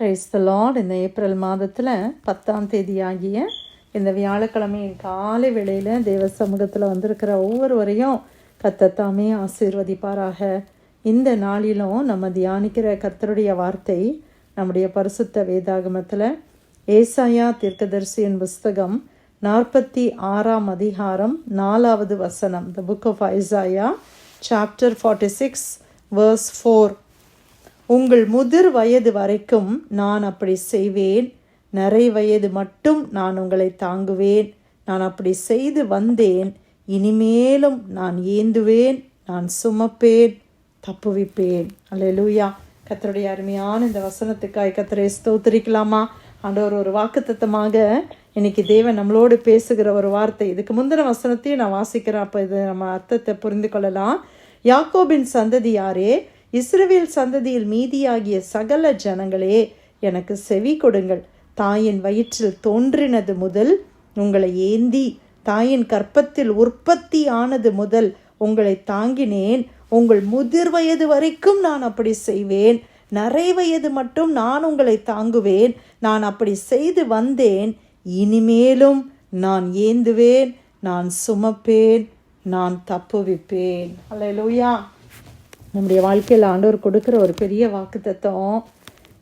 Rice the lord இந்த April மாதத்தில் பத்தாம் தேதி ஆகிய இந்த வியாழக்கிழமையின் காலை வேளையில் தேவ சமூகத்தில் வந்திருக்கிற ஒவ்வொருவரையும் கத்தத்தாமே ஆசீர்வதிப்பாராக. இந்த நாளிலும் நம்ம தியானிக்கிற கர்த்தருடைய வார்த்தை நம்முடைய பரிசுத்த வேதாகமத்தில் ஏசாயா தீர்க்கதரிசியின் புஸ்தகம் நாற்பத்தி ஆறாம் அதிகாரம் நாலாவது வசனம். The book of Isaiah chapter forty six verse four உங்கள் முதிர் வயது வரைக்கும் நான் அப்படி செய்வேன். நிறை வயது மட்டும் நான் உங்களை தாங்குவேன். நான் அப்படி செய்து வந்தேன். இனிமேலும் நான் ஏந்துவேன். நான் சுமப்பேன். தப்புவிப்பேன். அல்லேலூயா. கத்தருடைய அருமையான இந்த வசனத்துக்காய் கத்தரை ஸ்தோத்திரிக்கலாமா? ஆண்டவர் ஒரு வாக்குத்தத்தமாக இன்னைக்கு தேவன் நம்மளோடு பேசுகிற ஒரு வார்த்தை. இதுக்கு முந்தின வசனத்தையும் நான் வாசிக்கிறேன். அப்போ இது நம்ம அர்த்தத்தை புரிந்து கொள்ளலாம். யாக்கோபின் சந்ததியாரே இஸ்ரவேல் சந்ததியில் மீதியாகிய சகல ஜனங்களே எனக்கு செவி கொடுங்கள். தாயின் வயிற்றில் தோன்றினது முதல் உங்களை ஏந்தி தாயின் கற்பத்தில் உற்பத்தி ஆனது முதல் உங்களை தாங்கினேன். உங்கள் முதிர் வயது வரைக்கும் நான் அப்படி செய்வேன். நிறை வயது மட்டும் நான் உங்களை தாங்குவேன். நான் அப்படி செய்து வந்தேன். இனிமேலும் நான் ஏந்துவேன். நான் சுமப்பேன். நான் தப்புவிப்பேன். அல்ல லூயா நம்முடைய வாழ்க்கையில் ஆண்டவர் கொடுக்குற ஒரு பெரிய வாக்குத்தத்தம்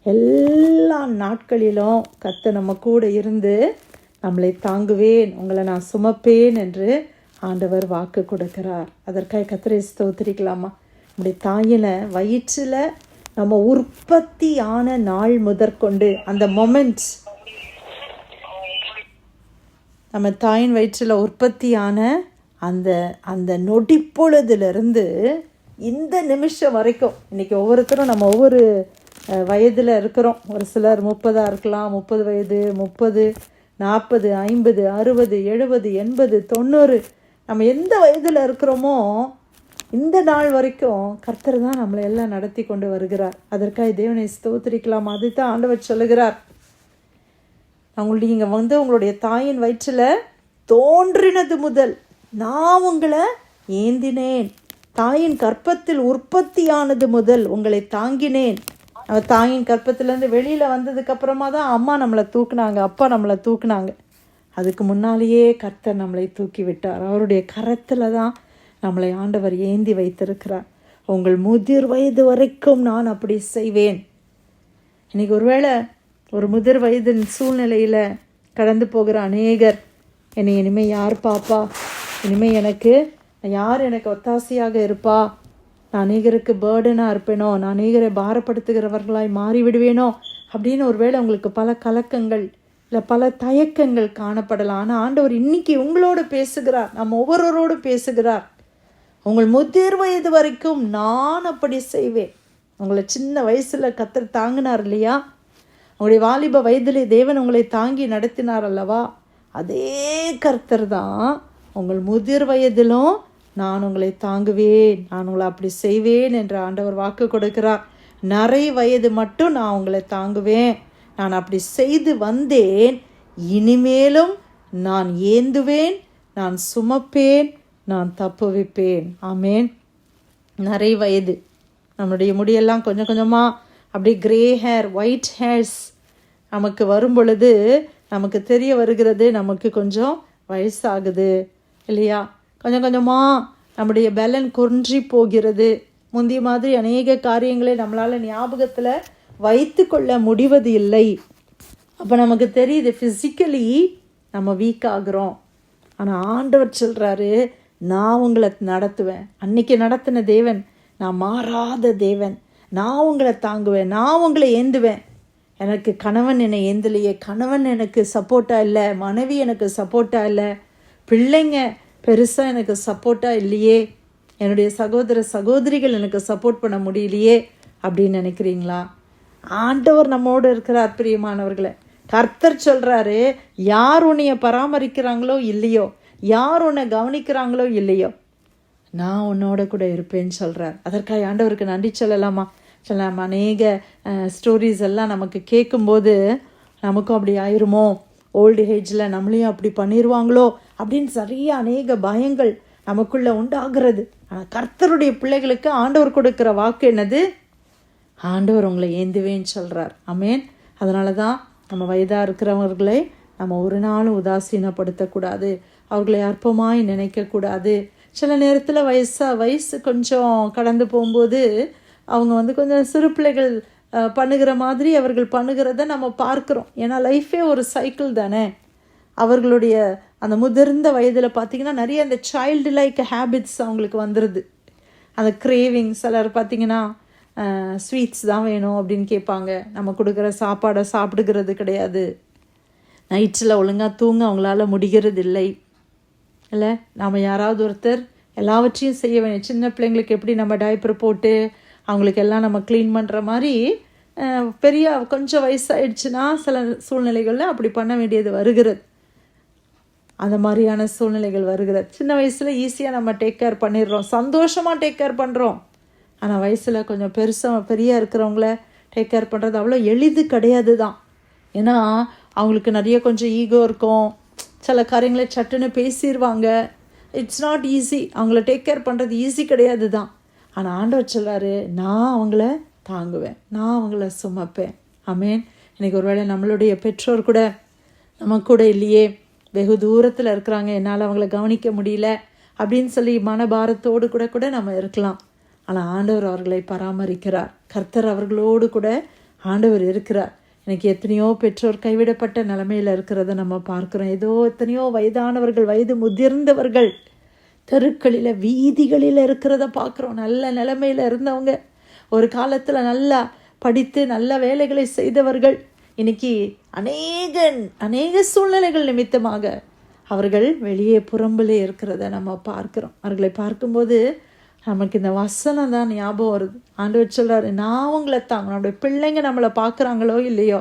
எல்லா நாட்களிலும் கத்த நம்ம கூட இருந்து நம்மளை தாங்குவேன் உங்களை நான் சுமப்பேன் என்று ஆண்டவர் வாக்கு கொடுக்கிறார். அதற்காக கத்திரை ஸ்தோத்திரிக்கலாமா? நம்முடைய தாயில வயிற்றில் நம்ம உற்பத்தியான நாள் முதற்கொண்டு அந்த மொமெண்ட்ஸ் நம்ம தாயின் வயிற்றில் உற்பத்தியான அந்த அந்த நொடிப்பொழுதுலேருந்து இந்த நிமிஷம் வரைக்கும் இன்றைக்கி ஒவ்வொருத்தரும் நம்ம ஒவ்வொரு வயதில் இருக்கிறோம். ஒரு சிலர் முப்பதாக இருக்கலாம் முப்பது வயது முப்பது நாற்பது ஐம்பது அறுபது எழுபது எண்பது தொண்ணூறு. நம்ம எந்த வயதில் இருக்கிறோமோ இந்த நாள் வரைக்கும் கர்த்தர் தான் நம்மளை எல்லாம் நடத்தி கொண்டு வருகிறார். அதற்காக தேவனை ஸ்தோத்திரிக்கலாம். அதை தான் ஆண்டவர் சொல்லுகிறார். அவங்களுடைய இங்கே வந்து உங்களுடைய தாயின் வயிற்றில் தோன்றினது முதல் நான் உங்களை ஏந்தினேன். தாயின் கற்பத்தில் உற்பத்தியானது முதல் உங்களை தாங்கினேன். அவள் தாயின் கற்பத்திலேருந்து வெளியில் வந்ததுக்கப்புறமா தான் அம்மா நம்மளை தூக்குனாங்க அப்பா நம்மளை தூக்குனாங்க. அதுக்கு முன்னாலேயே கர்த்தர் நம்மளை தூக்கி விட்டார். அவருடைய கரத்தில் தான் நம்மளை ஆண்டவர் ஏந்தி வைத்திருக்கிறார். உங்கள் முதிர் வயது வரைக்கும் நான் அப்படி செய்வேன். இன்றைக்கி ஒருவேளை ஒரு முதிர் வயதின் சூழ்நிலையில் கடந்து போகிற அநேகர் என்னை இனிமேல் யார் பாப்பா இனிமேல் எனக்கு யார் எனக்கு ஒத்தாசையாக இருப்பா? நான் அநேகருக்கு பேர்டனாக இருப்பேனோ? நான் அநேகரை பாரப்படுத்துகிறவர்களாய் மாறிவிடுவேனோ? அப்படின்னு ஒருவேளை உங்களுக்கு பல கலக்கங்கள் இல்லை பல தயக்கங்கள் காணப்படலாம். ஆனால் ஆண்டவர் இன்னைக்கு உங்களோடு பேசுகிறார். நம்ம ஒவ்வொருவரோடு பேசுகிறார். உங்கள் முதிர் வயது வரைக்கும் நான் அப்படி செய்வேன். உங்களை சின்ன வயசில் கத்தர் தாங்கினார் இல்லையா? உங்களுடைய வாலிப வயதிலே தேவன் உங்களை தாங்கி நடத்தினார் அல்லவா? அதே கர்த்தர் தான் உங்கள் முதிர் வயதிலும் நான் உங்களை தாங்குவேன் நான் உங்களை அப்படி செய்வேன் என்று ஆண்டவர் வாக்கு கொடுக்கிறார். நிறை வயது மட்டும் நான் உங்களை தாங்குவேன். நான் அப்படி செய்து வந்தேன். இனிமேலும் நான் ஏந்துவேன் நான் சுமப்பேன் நான் தப்புவிப்பேன் ஆமேன். நிறை வயது. நம்மளுடைய முடியெல்லாம் கொஞ்சம் கொஞ்சமாக அப்படியே கிரே ஹேர் ஒயிட் ஹேர்ஸ் நமக்கு வரும் பொழுது நமக்கு தெரிய வருகிறது நமக்கு கொஞ்சம் வயசாகுது இல்லையா? கொஞ்சம் கொஞ்சமாக நம்முடைய பலன் குன்றி போகிறது. முந்தைய மாதிரி அநேக காரியங்களை நம்மளால் ஞாபகத்தில் வைத்து கொள்ள முடிவது இல்லை. அப்போ நமக்கு தெரியுது ஃபிசிக்கலி நம்ம வீக் ஆகுறோம். ஆனால் ஆண்டவர் சொல்கிறாரு நான் உங்களை நடத்துவேன். அன்னைக்கு நடத்தின தேவன் நான் மாறாத தேவன். நான் உங்களை தாங்குவேன். நான் உங்களை ஏந்துவேன். எனக்கு கணவன் என்னை ஏந்தலையே. கணவன் எனக்கு சப்போர்ட்டாக இல்லை. மனைவி எனக்கு சப்போர்ட்டாக இல்லை. பிள்ளைங்க பெருசாக எனக்கு சப்போர்ட்டாக இல்லையே. என்னுடைய சகோதர சகோதரிகள் எனக்கு சப்போர்ட் பண்ண முடியலையே அப்படின்னு நினைக்கிறீங்களா? ஆண்டவர் நம்மோடு இருக்கிறார் பிரியமானவர்களை. கர்த்தர் சொல்கிறாரு யார் உன்னைய பராமரிக்கிறாங்களோ இல்லையோ யார் உன்னை கவனிக்கிறாங்களோ இல்லையோ நான் உன்னோட கூட இருப்பேன்னு சொல்கிறார் அதற்காக ஆண்டவருக்கு நன்றி சொல்லலாமா? சொல்லலாம். அநேக ஸ்டோரிஸ் எல்லாம் நமக்கு கேட்கும்போது நமக்கும் அப்படி ஆயிருமோ? ஓல்டு ஏஜில் நம்மளையும் அப்படி பண்ணிடுவாங்களோ அப்படின்னு சரியாக அநேக பயங்கள் நமக்குள்ளே உண்டாகிறது. ஆனால் கர்த்தருடைய பிள்ளைகளுக்கு ஆண்டவர் கொடுக்குற வாக்கு என்னது? ஆண்டவர் உங்களை ஏந்துவேன்னு சொல்கிறார் அமேன் அதனால தான் நம்ம வயதாக இருக்கிறவர்களை நம்ம ஒரு நாளும் உதாசீனப்படுத்தக்கூடாது. அவர்களை அற்பமாய் நினைக்கக்கூடாது. சில நேரத்தில் வயசாக வயசு கொஞ்சம் கடந்து போகும்போது அவங்க வந்து கொஞ்சம் சிறு பிள்ளைகள் பண்ணுகிற மாதிரி அவர்கள் பண்ணுகிறத நம்ம பார்க்குறோம். ஏன்னா லைஃபே ஒரு சைக்கிள் தானே. அவர்களுடைய அந்த முதிர்ந்த வயதில் பார்த்தீங்கன்னா நிறைய அந்த சைல்டு லைக் ஹேபிட்ஸ் அவங்களுக்கு வந்துடுது அந்த கிரேவிங் சிலர் பார்த்தீங்கன்னா ஸ்வீட்ஸ் தான் வேணும் அப்படின்னு கேட்பாங்க. நம்ம கொடுக்குற சாப்பாடை சாப்பிடுகிறது கிடையாது. நைட்டில் ஒழுங்காக தூங்க அவங்களால முடிகிறது இல்லை இல்லை நாம் யாராவது ஒருத்தர் எல்லாவற்றையும் செய்ய வேணும் சின்ன பிள்ளைங்களுக்கு எப்படி நம்ம டைப்பர் போட்டு அவங்களுக்கு எல்லாம் நம்ம க்ளீன் பண்ணுற மாதிரி பெரிய கொஞ்சம் வயசாகிடுச்சுன்னா சில சூழ்நிலைகளில் அப்படி பண்ண வேண்டியது வருகிறது. அந்த மாதிரியான சூழ்நிலைகள் வருகிறது. சின்ன வயசில் ஈஸியாக நம்ம டேக் கேர் பண்ணிடுறோம். சந்தோஷமாக டேக் கேர் பண்ணுறோம் ஆனால் வயசில் கொஞ்சம் பெருசாக பெரிய இருக்கிறவங்கள டேக் கேர் பண்ணுறது அவ்வளோ எளிது கிடையாது தான். ஏன்னா அவங்களுக்கு நிறைய கொஞ்சம் ஈகோ இருக்கும். சில காரியங்களை சட்டுன்னு பேசிடுவாங்க இட்ஸ் நாட் ஈஸி அவங்கள டேக் கேர் பண்ணுறது ஈஸி கிடையாது தான். ஆனால் ஆண்டவர் சொல்றாரு நான் அவங்கள தாங்குவேன். நான் அவங்கள சுமப்பேன். அமேன் இன்றைக்கி ஒருவேளை நம்மளுடைய பெற்றோர் கூட நம்ம கூட இல்லையே. வெகு தூரத்தில் இருக்கிறாங்க. என்னால் அவங்கள கவனிக்க முடியல அப்படின்னு சொல்லி மனபாரத்தோடு கூட கூட நம்ம இருக்கலாம். ஆனால் ஆண்டவர் அவர்களை பராமரிக்கிறார். கர்த்தர் அவர்களோடு கூட ஆண்டவர் இருக்கிறார். எனக்கு எத்தனையோ பெற்றோர் கைவிடப்பட்ட நிலமையில் இருக்கிறத நம்ம பார்க்குறோம். ஏதோ எத்தனையோ வயதானவர்கள் வயது முதிர்ந்தவர்கள் தெருக்களில் வீதிகளில் இருக்கிறத பார்க்குறோம். நல்ல நிலமையில் இருந்தவங்க. ஒரு காலத்தில் நல்லா படித்து நல்ல வேலைகளை செய்தவர்கள். இன்னைக்கு அநேக அநேக சூழ்நிலைகள் நிமித்தமாக அவர்கள் வெளியே புறம்பிலே இருக்கிறத நம்ம பார்க்குறோம். அவர்களை பார்க்கும்போது நமக்கு இந்த வசனம் தான் ஞாபகம் வருது. ஆண்டவர் சொல்கிறார் நான் உங்களை தாங்க நம்முடைய பிள்ளைங்க நம்மளை பார்க்குறாங்களோ இல்லையோ?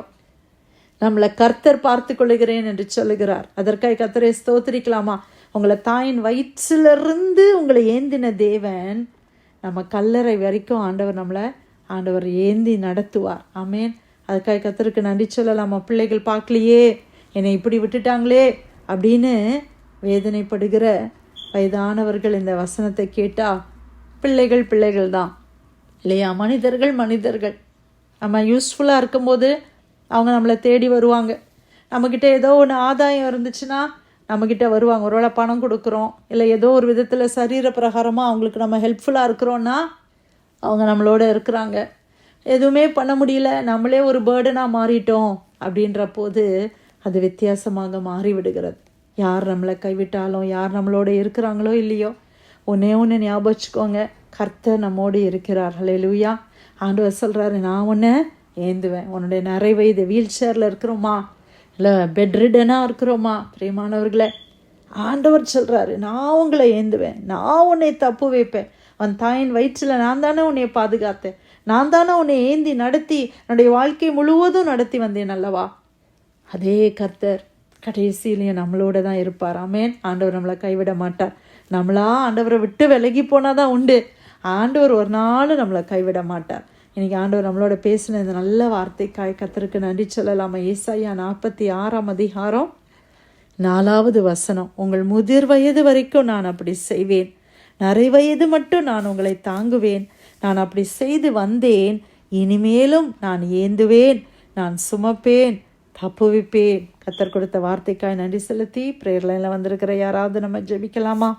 நம்மளை கர்த்தர் பார்த்து கொள்கிறேன் என்று சொல்லுகிறார். அதற்காக கர்த்தரை ஸ்தோத்திரிக்கலாமா? உங்களை தாயின் வயிற்றிலிருந்து உங்களை ஏந்தின தேவன் நம்ம கல்லறை வரைக்கும் ஆண்டவர் நம்மளை ஆண்டவர் ஏந்தி நடத்துவார். ஆமேன். அதுக்காக கத்தருக்கு நன்றி சொல்லலாமா? பிள்ளைகள் பார்க்கலையே. என்னை இப்படி விட்டுட்டாங்களே அப்படின்னு வேதனைப்படுகிற வயதானவர்கள் இந்த வசனத்தை கேட்டா பிள்ளைகள் பிள்ளைகள் தான் இல்லையா? மனிதர்கள் மனிதர்கள். நம்ம யூஸ்ஃபுல்லாக இருக்கும்போது அவங்க நம்மளை தேடி வருவாங்க. நம்மக்கிட்ட ஏதோ ஒன்று ஆதாயம் இருந்துச்சுன்னா நம்மக்கிட்ட வருவாங்க. ஒருவேளை பணம் கொடுக்குறோம். இல்லை ஏதோ ஒரு விதத்தில் சரீர பிரகாரமாக அவங்களுக்கு நம்ம ஹெல்ப்ஃபுல்லாக இருக்கிறோன்னா அவங்க நம்மளோட இருக்கிறாங்க. எதுவுமே பண்ண முடியல. நம்மளே ஒரு பேர்டனாக மாறிட்டோம். அப்படின்ற போது அது வித்தியாசமாக மாறிவிடுகிறது. யார் நம்மளை கைவிட்டாலும் யார் நம்மளோட இருக்கிறாங்களோ இல்லையோ ஒன்றே ஒன்று ஞாபகம் வச்சுக்கோங்க. கர்த்தர் நம்மோடு இருக்கிறார். லூயா ஆண்டவர் சொல்கிறாரு நான் ஒன்று ஏந்துவேன். உன்னுடைய நிறைவை இது வீல் சேரில் இருக்கிறோமா? இல்லை பெட்ரிடனாக இருக்கிறோமா? பிரியமானவர்களே ஆண்டவர் சொல்கிறாரு நான் உங்களை ஏந்துவேன். நான் உன்னை தப்பு வைப்பேன். அவன் தாயின் வயிற்றில் நான் தானே உன்னை பாதுகாத்தேன். நான் தானே உன்னை ஏந்தி நடத்தி என்னுடைய வாழ்க்கை முழுவதும் நடத்தி வந்தேன் அல்லவா? அதே கர்த்தர் கடைசியிலையும் நம்மளோட தான் இருப்பார். ஆமேன். ஆண்டவர் நம்மளை கைவிட மாட்டார். நம்மளா ஆண்டவரை விட்டு விலகி போனால் தான் உண்டு. ஆண்டவர் ஒரு நாள் நம்மளை கைவிட மாட்டார். இன்றைக்கி ஆண்டவர் நம்மளோட பேசின இந்த நல்ல வார்த்தைக்காய் கத்தருக்கு நன்றி சொல்லலாமா? ஏசாயா நாற்பத்தி ஆறாம் அதிகாரம் நாலாவது வசனம். உங்கள் முதிர் வயது வரைக்கும் நான் அப்படி செய்வேன். நிறை வயது மட்டும் நான் உங்களை தாங்குவேன். நான் அப்படி செய்து வந்தேன். இனிமேலும் நான் ஏந்துவேன். நான் சுமப்பேன். தப்புவிப்பேன். கத்தர் கொடுத்த வார்த்தைக்காய் நன்றி செலுத்தி ப்ரேயர்லைனில் வந்திருக்கிற யாராவது நம்ம ஜெபிக்கலாமா?